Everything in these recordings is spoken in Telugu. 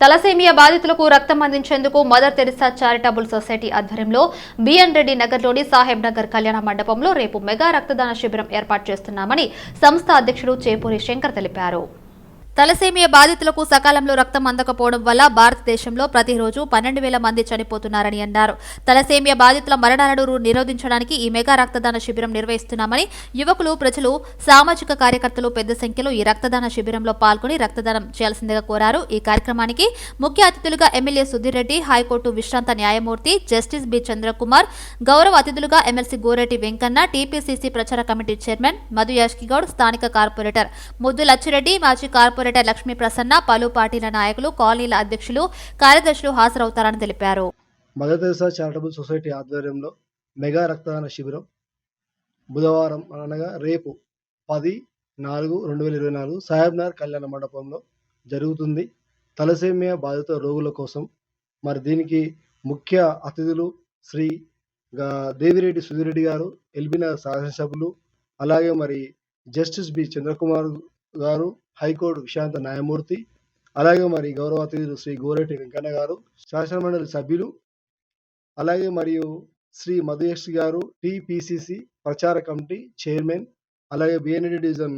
తలసేమియా బాధితులకు రక్తం అందించేందుకు మదర్ తెరిసా చారిటబుల్ సొసైటీ ఆధ్వర్యంలో బిఎన్ రెడ్డి నగర్లోని సాహెబ్ నగర్ కళ్యాణ మండపంలో రేపు మెగా రక్తదాన శిబిరం ఏర్పాటు చేస్తున్నామని సంస్థ అధ్యక్షుడు చేపూరి శంకర్ తెలిపారు. తలసేమియా బాధితులకు సకాలంలో రక్తం అందకపోవడం వల్ల భారతదేశంలో ప్రతిరోజు పన్నెండు వేల మంది చనిపోతున్నారని అన్నారు. తలసేమియా బాధితుల మరణాలను నిరోధించడానికి ఈ మెగా రక్తదాన శిబిరం నిర్వహిస్తున్నామని యువకులు ప్రజలు సామాజిక కార్యకర్తలు పెద్ద సంఖ్యలో ఈ రక్తదాన శిబిరంలో పాల్గొని రక్తదానం చేయాల్సిందిగా కోరారు. ఈ కార్యక్రమానికి ముఖ్య అతిథులుగా ఎమ్మెల్యే సుధీర్ రెడ్డి హైకోర్టు విశ్రాంత న్యాయమూర్తి జస్టిస్ బి చంద్రకుమార్ గౌరవ అతిథులుగా ఎమ్మెల్సీ గోరెడ్డి వెంకన్న టీపీసీసీ ప్రచార కమిటీ చైర్మన్ మధు యాష్కిగౌడ్ స్థానిక కార్పొరేటర్ ముద్దు లచ్చిరెడ్డి మాజీ కార్పొరేటర్ లక్ష్మీ ప్రసన్న పలు పార్టీల నాయకులు కాలనీల అధ్యక్షులు కార్యదర్శులు హాజరవుతారని తెలిపారు. మదర్ చారిటబుల్ సొసైటీ ఆధ్వర్యంలో మెగా రక్తదాన శిబిరం బుధవారం అనగా రేపు పది నాలుగు రెండు వేల ఇరవై నాలుగు సాహెబ్నార్ కళ్యాణ మండపంలో జరుగుతుంది. తలసేమియా బాధిత రోగుల కోసం మరి దీనికి ముఖ్య అతిథులు శ్రీ దేవిరెడ్డి సుధిరెడ్డి గారు ఎల్బినగర్ శాసనసభ్యులు అలాగే మరి జస్టిస్ బి చంద్రకుమార్ గారు హైకోర్టు విశాంత న్యాయమూర్తి అలాగే మరి గౌరవ అతిథులు శ్రీ గోరెడ్డి వెంకన్న గారు శాసనమండలి సభ్యులు అలాగే మరియు శ్రీ మధుయక్ష్ గారు టిపిసిసి ప్రచార కమిటీ చైర్మన్ అలాగే బిఎన్ఈడి డివిజన్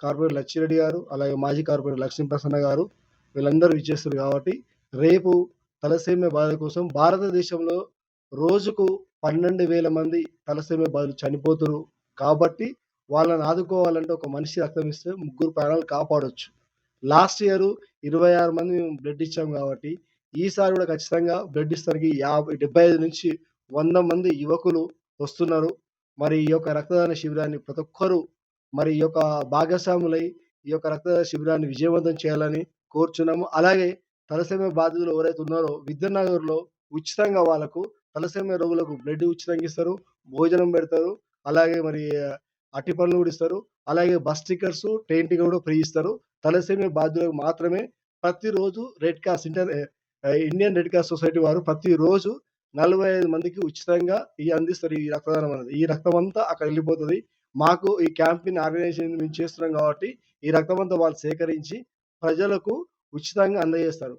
కార్పొరేటర్ లచ్చిరెడ్డి గారు అలాగే మాజీ కార్పొరేటర్ లక్ష్మీప్రసన్న గారు వీళ్ళందరూ ఇచ్చేస్తారు కాబట్టి రేపు తలసేమ్య బాధ కోసం భారతదేశంలో రోజుకు పన్నెండు వేల మంది తలసేమ్య బాధలు చనిపోతున్నారు కాబట్టి వాళ్ళని ఆదుకోవాలంటే ఒక మనిషి రక్తం ఇస్తే ముగ్గురు ప్రాణాలు కాపాడవచ్చు లాస్ట్ ఇయర్ ఇరవై ఆరు మంది మేము బ్లడ్ ఇచ్చాం కాబట్టి ఈసారి కూడా ఖచ్చితంగా బ్లడ్ ఇస్తానికి యాభై డెబ్బై ఐదు నుంచి వంద మంది యువకులు వస్తున్నారు. మరి ఈ యొక్క రక్తదాన శిబిరాన్ని ప్రతి ఒక్కరూ మరి ఈ యొక్క భాగస్వాములై ఈ యొక్క రక్తదాన శిబిరాన్ని విజయవంతం చేయాలని కోరుచున్నాము. అలాగే తలసేమియా బాధితులు ఎవరైతే ఉన్నారో విద్యానగర్లో ఉచితంగా వాళ్ళకు తలసేమియా రోగులకు బ్లడ్ ఉచితంగా ఇస్తారు భోజనం పెడతారు. అలాగే మరి అట్టి పనులు కూడా ఇస్తారు. అలాగే బస్ స్టిక్కర్స్ ట్రైన్ టికెట్ కూడా ఫ్రీ ఇస్తారు. తలసేమి బాధ్యులకు మాత్రమే ప్రతిరోజు red cross inter Indian red cross society వారు ప్రతిరోజు నలభై ఐదు మందికి ఉచితంగా ఈ అందిస్తారు ఈ రక్తదానం అనేది. ఈ రక్తం అంతా అక్కడ వెళ్ళిపోతుంది. మాకు ఈ క్యాంపెయిన్ ఆర్గనైజేషన్ మేము చేస్తున్నాం కాబట్టి ఈ రక్తం అంతా వాళ్ళు సేకరించి ప్రజలకు ఉచితంగా అందజేస్తారు.